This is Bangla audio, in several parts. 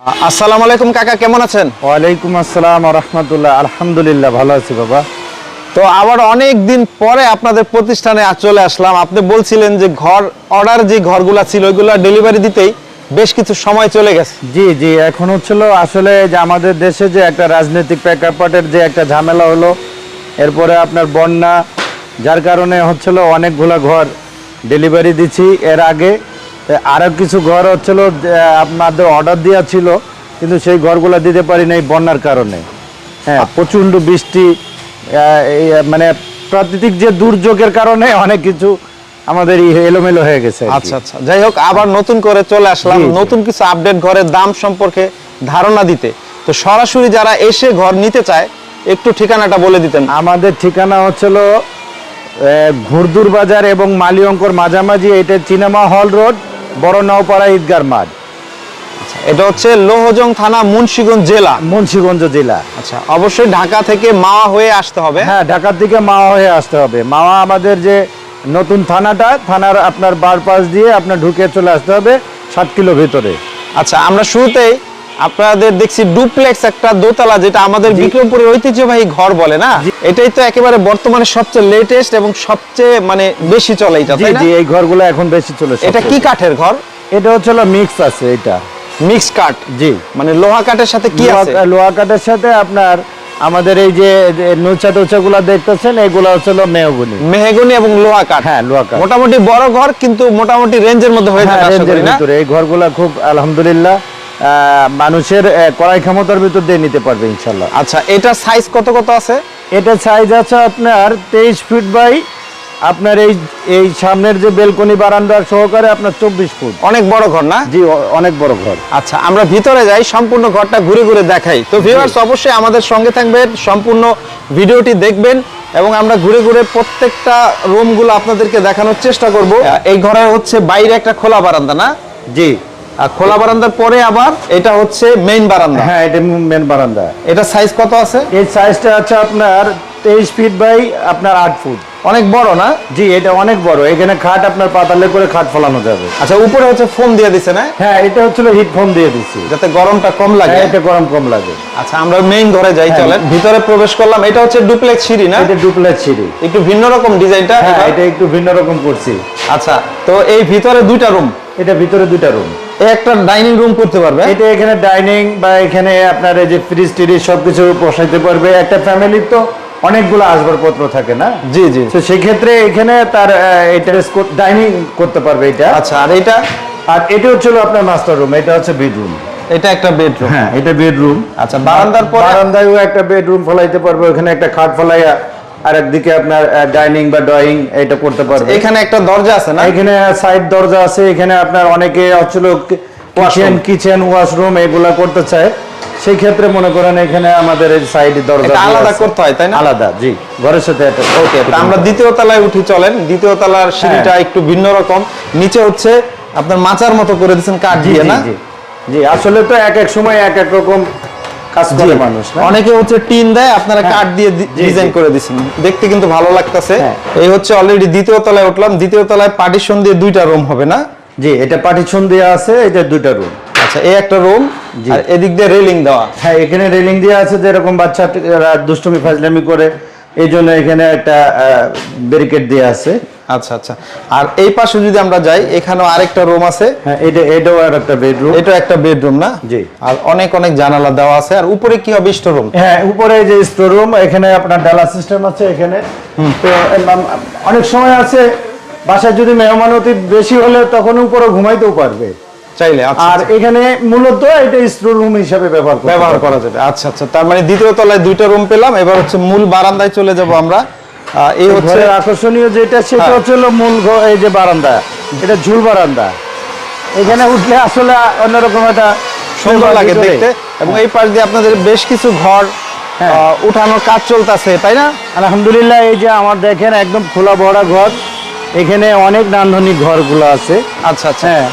আসসালামু আলাইকুম কাকা কেমন আছেন? ওয়ালাইকুম আসসালাম রহমতুল্লাহ। আলহামদুলিল্লাহ ভালো আছি বাবা। তো আবার অনেক দিন পরে আপনাদের প্রতিষ্ঠানে চলে আসলাম। আপনি বলছিলেন যে ঘর অর্ডার যে ঘরগুলা ছিল ওইগুলা ডেলিভারি দিতেই বেশ কিছু সময় চলে গেছে। জি জি এখন হচ্ছিল আসলে যে আমাদের দেশে যে একটা রাজনৈতিক প্রেক্ষাপটের যে একটা ঝামেলা হলো এরপরে আপনার বন্যা যার কারণে হচ্ছিল অনেকগুলা ঘর ডেলিভারি দিচ্ছি এর আগে আরও কিছু ঘর হচ্ছিল আপনাদের অর্ডার দেওয়া ছিল কিন্তু সেই ঘরগুলো দিতে পারি নাই বন্যার কারণে। হ্যাঁ প্রচণ্ড বৃষ্টি মানে প্রাকৃতিক যে দুর্যোগের কারণে অনেক কিছু আমাদের এলোমেলো হয়ে গেছে আচ্ছা আচ্ছা। যাই হোক আবার নতুন করে চলে আসলাম। নতুন কিছু আপডেট ঘরের দাম সম্পর্কে ধারণা দিতে। তো সরাসরি যারা এসে ঘর নিতে চায় একটু ঠিকানাটা বলে দিতেন। আমাদের ঠিকানা হচ্ছিল ঘুরদুর বাজার এবং মালিয়ঙ্কর মাঝামাঝি এটা সিনেমা হল রোড বড় নওপাড়া ঈদগার মাঠ। এটা হচ্ছে লোহজং থানা মুন্সিগঞ্জ জেলা। মুন্সিগঞ্জ জেলা। আচ্ছা অবশ্যই ঢাকা থেকে মাওয়া হয়ে আসতে হবে। হ্যাঁ ঢাকার দিকে মাওয়া হয়ে আসতে হবে। মাওয়া আমাদের যে নতুন থানাটা থানার আপনার বার পাশ দিয়ে আপনার ঢুকে চলে আসতে হবে সাত কিলো ভিতরে। আচ্ছা আমরা শুরুতেই আপনাদের দেখছি ডুপ্লেক্স একটা দোতলা যেটা আমাদের বিক্রমপুরের ঐতিহ্যবাহী ঘর বলে না? এটাই তো একেবারে বর্তমানে সবচেয়ে লেটেস্ট এবং সবচেয়ে মানে বেশি চলে এটা জি তাই না? জি এই ঘরগুলো এখন বেশি চলে এটা কি কাঠের ঘর? এটা হচ্ছিল মিক্স আছে এটা মিক্স কাঠ? জি। মানে লোহা কাঠের সাথে কি আছে? লোহা- কাঠের সাথে আপনার আমাদের এই যে নোচা টোচা গুলা দেখতেছেন এগুলো হচ্ছিল মেহগুনি। মেহগনি এবং লোহা কাঠ? হ্যাঁ, লোহা কাঠ। মোটামুটি বড় ঘর কিন্তু মোটামুটি রেঞ্জের মধ্যে হয়ে হ্যাঁ, ভিতরে। এই ঘরগুলা খুব আলহামদুলিল্লাহ মানুষের ক্রয় ক্ষমতার ভিতর দিয়ে নিতে পারবে ইনশাল্লাহ আচ্ছা এটা সাইজ কত কত আছে? এটা সাইজ আছে আপনার তেইশ ফিট বাই আপনার এই এই সামনের যে বেলকনি বারান্দার সহকারে আপনার চব্বিশ ফুট। অনেক বড় ঘর না? জি অনেক বড় ঘর। আচ্ছা আমরা ভিতরে যাই সম্পূর্ণ ঘরটা ঘুরে ঘুরে দেখাই। তো ভিউয়ার্স অবশ্যই আমাদের সঙ্গে থাকবেন সম্পূর্ণ ভিডিওটি দেখবেন এবং আমরা ঘুরে ঘুরে প্রত্যেকটা রুমগুলো আপনাদেরকে দেখানোর চেষ্টা করব। এই ঘরের হচ্ছে বাইরে একটা খোলা বারান্দা না? জি। আর খোলা বারান্দার পরে আবার এটা হচ্ছে মেইন বারান্দা। হ্যাঁ এটা মেন বারান্দা। এটা সাইজ কত আছে? এই সাইজটা আছে আপনার তেইশ ফিট বাই আপনার আট ফুট অনেক বড় না? জি এটা অনেক বড়। এখানে খাট আপনার পাতালে করে খাট ফলানো যাবে। আচ্ছা উপরে হচ্ছে ফোম দিয়ে দিছে না? হ্যাঁ এটা হচ্ছিল হিট ফোম দিয়ে দিচ্ছি যাতে গরমটা কম লাগে। হ্যাঁ, এটা গরম কম লাগে। আচ্ছা আমরা মেইন ঘরে যাই হ্যাঁ। চলেন। ভিতরে প্রবেশ করলাম। এটা হচ্ছে ডুপ্লেক্স সিঁড়ি না? এটা ডুপ্লেট সিঁড়ি। একটু ভিন্ন রকম ডিজাইনটা হ্যাঁ এটা একটু ভিন্ন রকম করছি। আচ্ছা তো এই ভিতরে দুইটা রুম এটা ভিতরে দুইটা রুম একটা ডাইনিং রুম করতে পারবে? এটা এখানে ডাইনিং বা এখানে আপনার এই যে ফ্রিজ টিরিজ সবকিছু বসাইতে পারবে। একটা ফ্যামিলির তো অনেকগুলো আসবাবপত্র থাকে না? জি জি। তো সেক্ষেত্রে এখানে তার এটা ডাইনিং করতে পারবে এটা। আচ্ছা আর এটা? আর এটা হচ্ছিল আপনার মাস্টার রুম এটা হচ্ছে বেডরুম এটা একটা বেডরুম হ্যাঁ এটা বেডরুম আচ্ছা বারান্দার পরে? বারান্দায়ও একটা বেডরুম ফলাইতে পারবে ওখানে একটা খাট ফলাইয়া আর একদিকে আপনার ডাইনিং বা ড্রয়িং এটা করতে পারবে। এখানে একটা দরজা আছে না? এখানে সাইড দরজা আছে এখানে আপনার অনেকে হচ্ছিল কিচেন কিচেন ওয়াশরুম এগুলা করতে চায়। সেই ক্ষেত্রে মনে করেন এখানে আমাদের এই সাইড দরজা আলাদা করতে হয় তাই না? আলাদা জি। ঘরের সাথে ওকে আমরা দ্বিতীয় তলায় উঠি চলেন। দ্বিতীয় তলার সিঁড়িটা হ্যাঁ। একটু ভিন্ন রকম। নিচে হচ্ছে আপনার মাচার মতো করে দিয়েছেন কাঠ দিয়ে না? জি আসলে তো এক এক সময় এক এক রকম কাজ করে মানুষ অনেকে হচ্ছে টিন দেয় আপনারা হ্যাঁ। কাঠ দিয়ে ডিজাইন করে দিচ্ছেন দেখতে কিন্তু ভালো লাগতেছে। হ্যাঁ। এই হচ্ছে অলরেডি দ্বিতীয় তলায় উঠলাম। দ্বিতীয় তলায় পার্টিশন দিয়ে দুইটা রুম হবে না? জি এটা পার্টিশন দেওয়া আছে এটা দুইটা রুম আচ্ছা এই একটা রুম আর এদিক দিয়ে রেলিং দেওয়া। হ্যাঁ এখানে রেলিং দেওয়া আছে যেরকম বাচ্চারা দুষ্টুমি ফাজলামি করে এই জন্য এখানে একটা ব্যারিকেড দেওয়া আছে। আচ্ছা আচ্ছা। আর এই পাশে যদি আমরা যাই এখানেও আরেকটা রুম আছে। হ্যাঁ এটা এটাও আর একটা বেডরুম এটা একটা বেডরুম না? জি। আর অনেক অনেক জানালা দেওয়া আছে। আর উপরে কি হবে স্টোর রুম হ্যাঁ উপরে যে স্টোর রুম এখানে আপনার ডালা সিস্টেম আছে এখানে। তো অনেক সময় আছে বাসায় যদি মেহমান অতি বেশি হলে তখন উপরে ঘুমাইতেও পারবে। চাইলে আচ্ছা আর এখানে মূলত এটা স্টোর রুম হিসাবে ব্যবহার ব্যবহার করা যাবে। আচ্ছা আচ্ছা। তার মানে দ্বিতীয় তলায় দুইটা রুম পেলাম। এবার হচ্ছে মূল বারান্দায় চলে যাব আমরা। এই হচ্ছে আকর্ষণীয় যেটা সেটা হ্যাঁ। হচ্ছে মূল ঘর এই যে বারান্দা। এটা ঝুল বারান্দা। এখানে উঠলে আসলে অন্যরকম একটা সুন্দর লাগে দেখতে। এবং এই পাশ দিয়ে আপনাদের বেশ কিছু ঘর হ্যাঁ। উঠানোর কাজ চলতেছে তাই না? আলহামদুলিল্লাহ এই যে আমার দেখেন একদম খোলা ভরা ঘর। এখানে অনেক নান্দনিক ঘরগুলো আছে। আচ্ছা আচ্ছা। হ্যাঁ।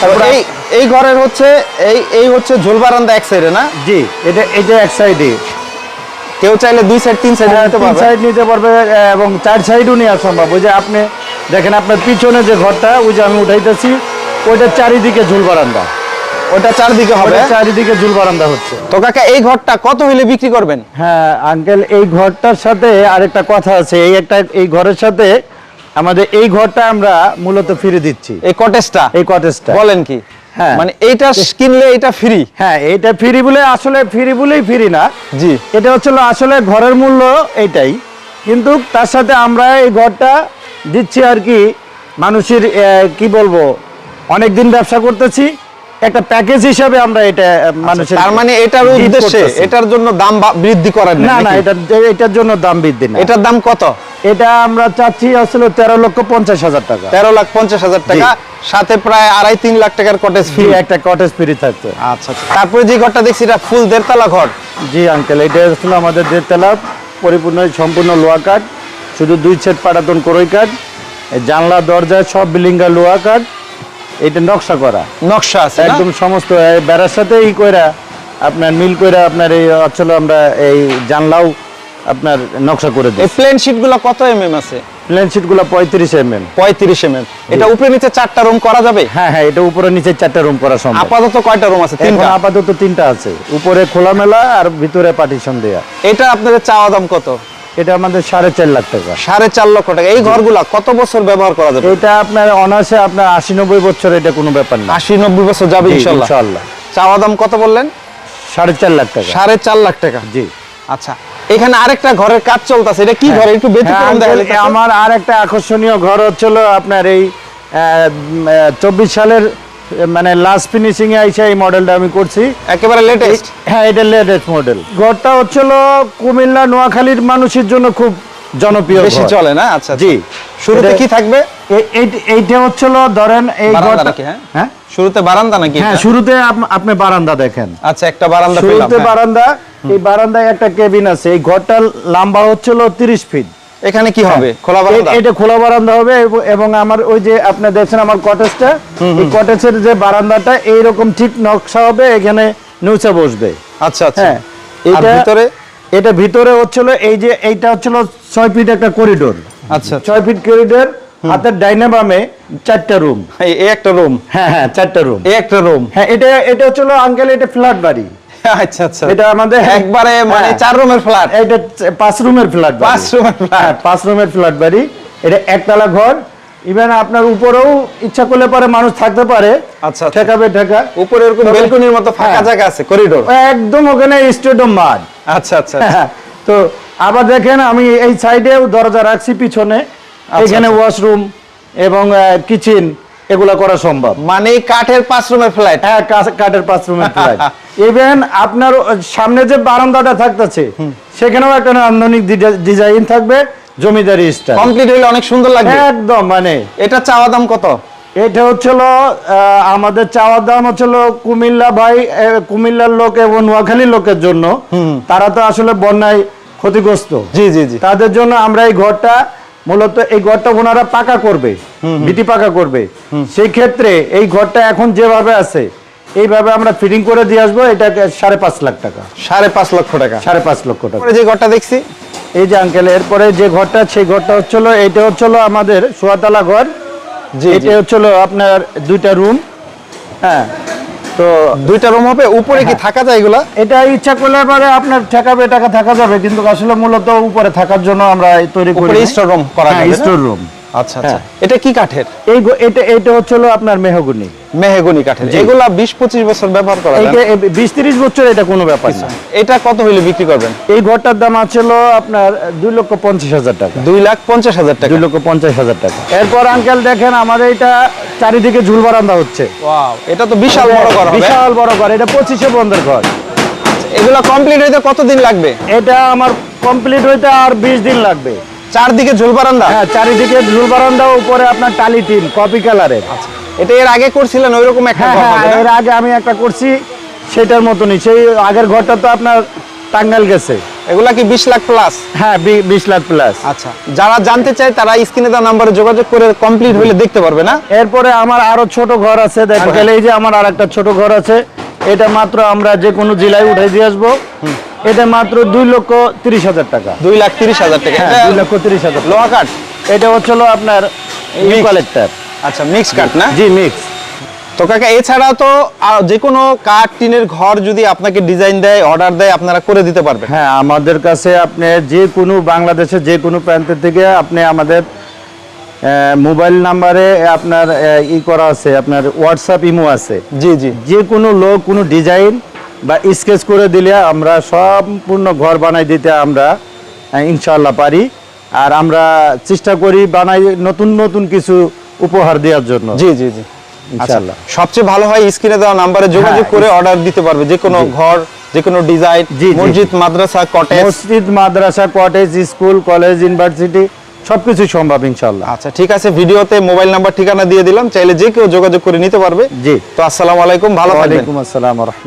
তারপর এই এই ঘরের হচ্ছে এই এই হচ্ছে ঝোল বারান্দা এক সাইডে না? জি এটা এটা এক সাইডে কেউ চাইলে দুই সাইড তিন সাইড নিতে পারবে। সাইড নিতে পারবে এবং চার সাইডও নেওয়া সম্ভব। ওই যে আপনি দেখেন আপনার পিছনে যে ঘরটা ওই যে আমি উঠাইতেছি ওইটার চারিদিকে ঝুল বারান্দা। ওটা চারদিকে হবে? চারিদিকে ঝুল বারান্দা হচ্ছে। তো কাকা এই ঘরটা কত হইলে বিক্রি করবেন? হ্যাঁ আঙ্কেল এই ঘরটার সাথে আরেকটা কথা আছে। এই একটা এই ঘরের সাথে আমাদের এই ঘরটা আমরা মূলত ফিরে দিচ্ছি। এই কটেজটা এই কটেজটা বলেন কি? হ্যাঁ। মানে এইটা কিনলে এটা ফ্রি হ্যাঁ এটা ফ্রি বলে আসলে ফ্রি বলেই ফ্রি না। জি। এটা হচ্ছিল আসলে ঘরের মূল্য এটাই কিন্তু তার সাথে আমরা এই ঘরটা দিচ্ছি আর কি মানুষের কি বলব অনেক দিন ব্যবসা করতেছি। একটা প্যাকেজ হিসাবে আমরা এটা মানুষের তার মানে এটার উদ্দেশ্যে এটার জন্য দাম বৃদ্ধি করার না না এটা এটার জন্য দাম বৃদ্ধি না। এটার দাম কত? এটা আমরা চাচ্ছি আসলে তেরো লক্ষ পঞ্চাশ হাজার টাকা। তেরো লাখ পঞ্চাশ হাজার টাকা সাথে প্রায় আড়াই তিন লাখ টাকার কটেজ ফ্রি একটা কটেজ ফ্রি থাকতো আচ্ছা আচ্ছা। তারপরে যে ঘরটা দেখছি এটা ফুল দেড়তলা ঘর। জি আঙ্কেল এটা হচ্ছিল আমাদের দেড়তলা পরিপূর্ণ সম্পূর্ণ লোহা কাঠ শুধু দুই সেট পাটাতন করই কাঠ জানলা দরজা সব বিলিঙ্গা লোহা কাঠ। এটা নকশা করা। নকশা আছে একদম সমস্ত বেড়ার সাথে ই কইরা আপনার মিল কইরা আপনার এই আসলে আমরা এই জানলাও আপনার নকশা করে এই দিই প্লেন শিটগুলো কত এম এম আছে? প্লেন শিটগুলো পঁয়ত্রিশ এম এম পঁয়ত্রিশ এম এম এটা উপরে নিচে চারটা রুম করা যাবে? হ্যাঁ হ্যাঁ এটা উপরে নিচে চারটা রুম করা সম্ভব। আপাতত কয়টা রুম আছে? তিনটা? আপাতত তিনটা আছে। উপরে খোলামেলা আর ভিতরে পার্টিশন দেয়া। এটা আপনাদের চাওয়া দাম কত? এটা আমাদের সাড়ে চার লাখ টাকা। সাড়ে চার লক্ষ টাকা। এই ঘরগুলা কত বছর ব্যবহার করা যাবে? এটা আপনার অনার্সে আপনার আশি নব্বই বছর এটা কোনো ব্যাপার না। আশি নব্বই বছর যাবে ইনশাল্লাহ। চাওয়া দাম কত বললেন? সাড়ে চার লাখ টাকা। সাড়ে চার লাখ টাকা। জি। আচ্ছা এখানে আরেকটা ঘরের কাজ চলতেছে। এটা কি ঘর? একটু হ্যাঁ, ব্যতিক্রম দেখা আমার আর একটা আকর্ষণীয় ঘর হচ্ছিল আপনার এই চব্বিশ সালের মানে লাস্ট ফিনিশিং এ আইসা এই মডেলটা আমি করছি। একেবারে লেটেস্ট হ্যাঁ এটা লেটেস্ট মডেল ঘরটা হচ্ছিল কুমিল্লা নোয়াখালীর মানুষের জন্য খুব জনপ্রিয় বেশি চলে না? আচ্ছা আচ্ছা। জি। শুরুতে কি থাকবে? এই- এইটা হচ্ছিল ধরেন এই ঘরটা হ্যাঁ? হ্যাঁ? শুরুতে বারান্দা নাকি হ্যাঁ শুরুতে আপনি বারান্দা দেখেন। আচ্ছা একটা বারান্দা পেলাম শুরুতে হ্যাঁ। বারান্দা এই বারান্দায় একটা কেবিন আছে। এই ঘরটা লম্বা হচ্ছিল তিরিশ ফিট এখানে কি হবে? খোলা বারান্দা? এটা খোলা বারান্দা হবে এবং- আমার ওই যে আপনি দেখছেন আমার কটেজটা এই কটেজের যে বারান্দাটা এইরকম ঠিক নকশা হবে এখানে নৌচা বসবে। আচ্ছা আচ্ছা। হ্যাঁ এটা ভিতরে? এটা ভিতরে হচ্ছিল এই যে এইটা হচ্ছিল ছয় ফিট একটা করিডোর আচ্ছা ছয় ফিট করিডোর হাতের ডাইনে বামে চারটা রুম এই এই একটা রুম হ্যাঁ হ্যাঁ চারটা রুম এই একটা রুম হ্যাঁ এটা এটা হচ্ছিল আঙ্কেল এটা ফ্ল্যাট বাড়ি। আচ্ছা আচ্ছা। এটা আমাদের একবারে মানে হ্যাঁ। চার রুমের ফ্ল্যাট এটা পাঁচ রুমের ফ্ল্যাট পাঁচ রুমের ফ্ল্যাট পাঁচ রুমের ফ্ল্যাট বাড়ি। এটা একতলা ঘর। ইভেন আপনার উপরেও ইচ্ছা করলে পারে মানুষ থাকতে পারে। আচ্ছা, আচ্ছা। ঠেকাবে ঠেকা। উপরে এরকম বেলকনির মতো ফাঁকা হ্যাঁ। জায়গা আছে করিডোর একদম ওখানে স্টেডিয়াম মাঠ আচ্ছা আচ্ছা। হ্যাঁ, তো আবার দেখেন আমি এই সাইডেও দরজা রাখছি পিছনে। এখানে। ওয়াশরুম এবং কিচেন এগুলা করা সম্ভব। মানে কাঠের পাঁচ রুমের ফ্ল্যাট হ্যাঁ কাঠের পাঁচ রুমের ফ্ল্যাট ইভেন আপনার সামনে যে বারান্দাটা থাকতেছে সেখানেও একটা নান্দনিক ডিজাইন থাকবে জমিদারি স্টাইল কমপ্লিট হলে অনেক সুন্দর লাগবে। একদম মানে। এটা চাওয়া দাম কত? এটা হচ্ছিল আমাদের চাওয়ার দাম হচ্ছিল কুমিল্লা ভাই কুমিল্লার লোক এবং নোয়াখালীর লোকের জন্য। তারা তো আসলে বন্যায় ক্ষতিগ্রস্ত। জি জি জি। তাদের জন্য আমরা এই ঘরটা মূলত এই ঘরটা ওনারা পাকা করবে বিটি পাকা করবে। সেই ক্ষেত্রে এই ঘরটা এখন যেভাবে আছে এইভাবে আমরা ফিটিং করে দিয়ে আসব এটা সাড়ে পাঁচ লাখ টাকা। সাড়ে পাঁচ লক্ষ টাকা। সাড়ে পাঁচ লক্ষ টাকা। যে ঘরটা দেখছি? এই যে আঙ্কেল এরপরে যে ঘরটা সেই ঘরটা হচ্ছিল এটা হচ্ছিল আমাদের সোয়াতলা ঘর। এটা হচ্ছিল আপনার দুইটা রুম হ্যাঁ তো দুইটা রুম হবে উপরে কি থাকা যায় এগুলা? এটা ইচ্ছা করলে পরে আপনার ঠেকাবে টাকা থাকা যাবে কিন্তু আসলে মূলত উপরে থাকার জন্য আমরা তৈরি করি স্টোর রুম করা স্টোর রুম আচ্ছা আচ্ছা। হ্যাঁ। এটা কি কাঠের? এই এটা এটা হচ্ছিল আপনার মেহগুনি। মেহগনি কাঠের। এগুলা বিশ পঁচিশ বছর ব্যবহার করা যায় বছর এটা কোনো ব্যাপার না। এটা কত হইলে বিক্রি করবেন? এই ঘরটার দাম আছিল আপনার লক্ষ পঞ্চাশ হাজার টাকা। লাখ পঞ্চাশ হাজার টাকা। লক্ষ পঞ্চাশ হাজার টাকা। এরপর আঙ্কেল দেখেন আমাদের এটা চারিদিকে ঝুল বারান্দা হচ্ছে। ওয়াও এটা তো বিশাল বড় ঘর বিশাল বড় ঘর এটা পঁচিশে বন্ধের ঘর। এগুলা কমপ্লিট হইতে কতদিন লাগবে? এটা আমার কমপ্লিট হইতে আর বিশ দিন লাগবে। চারদিকে ঝুল বারান্দা? হ্যাঁ চারিদিকে ঝুল বারান্দা উপরে আপনার টালি টিন কপি কালারের। এটা এর আগে করছিলেন? ওইরকম একটা হ্যাঁ হ্যাঁ? এর আগে আমি একটা করছি সেটার মতনই। সেই আগের ঘরটা তো আপনার টাঙ্গাইল গেছে। এগুলা কি বিশ লাখ প্লাস হ্যাঁ বিশ লাখ প্লাস আচ্ছা যারা জানতে চায় তারা স্ক্রিনে দেওয়া নাম্বারে যোগাযোগ করে কমপ্লিট হলে দেখতে পারবে না? এরপরে আমার আরও ছোট ঘর আছে দেখেন এই যে আমার আর একটা ছোট ঘর আছে এটা মাত্র আমরা যে কোনো জেলায় উঠে দিয়ে আসব। এটা মাত্র দুই লক্ষ তিরিশ হাজার টাকা। দুই লাখ তিরিশ হাজার টাকা। হ্যাঁ দুই লক্ষ তিরিশ হাজার। লোহা কাঠ? এটা হচ্ছে আপনার। আচ্ছা মিক্স কাঠ না? জি মিক্স তো কাকা এছাড়া তো যে কোনো কাঠ টিনের ঘর যদি আপনাকে ডিজাইন দেয় অর্ডার দেয় আপনারা করে দিতে পারবেন। হ্যাঁ আমাদের কাছে আপনি যে কোনো বাংলাদেশের যে কোনো প্রান্ত থেকে আপনি আমাদের মোবাইল নাম্বারে আপনার ই করা আছে আপনার হোয়াটসঅ্যাপ ইমো আছে। জি জি। যে কোনো লোক কোনো ডিজাইন বা স্কেচ করে দিলে আমরা সম্পূর্ণ ঘর বানাই দিতে আমরা আহ, ইনশাআল্লাহ পারি। আর আমরা চেষ্টা করি বানাই নতুন নতুন কিছু উপহার দেওয়ার জন্য। জি জি জি। ইনশাআল্লাহ। আচ্ছা, সবচেয়ে ভালো হয় স্ক্রিনে দেওয়া নাম্বারে যোগাযোগ হ্যাঁ, করে অর্ডার দিতে পারবে। যে কোনো ঘর যে কোনো ডিজাইন। মসজিদ মাদ্রাসা কটেজ মসজিদ মাদ্রাসা কটেজ স্কুল কলেজ ইউনিভার্সিটি সবকিছু সম্ভব ইনশাআল্লাহ। আচ্ছা ঠিক আছে। ভিডিওতে মোবাইল নাম্বার ঠিকানা দিয়ে দিলাম। চাইলে যে কেউ যোগাযোগ করে নিতে পারবে। জি। তো আসসালামু আলাইকুম। ভালো থাকবেন। আসসালাম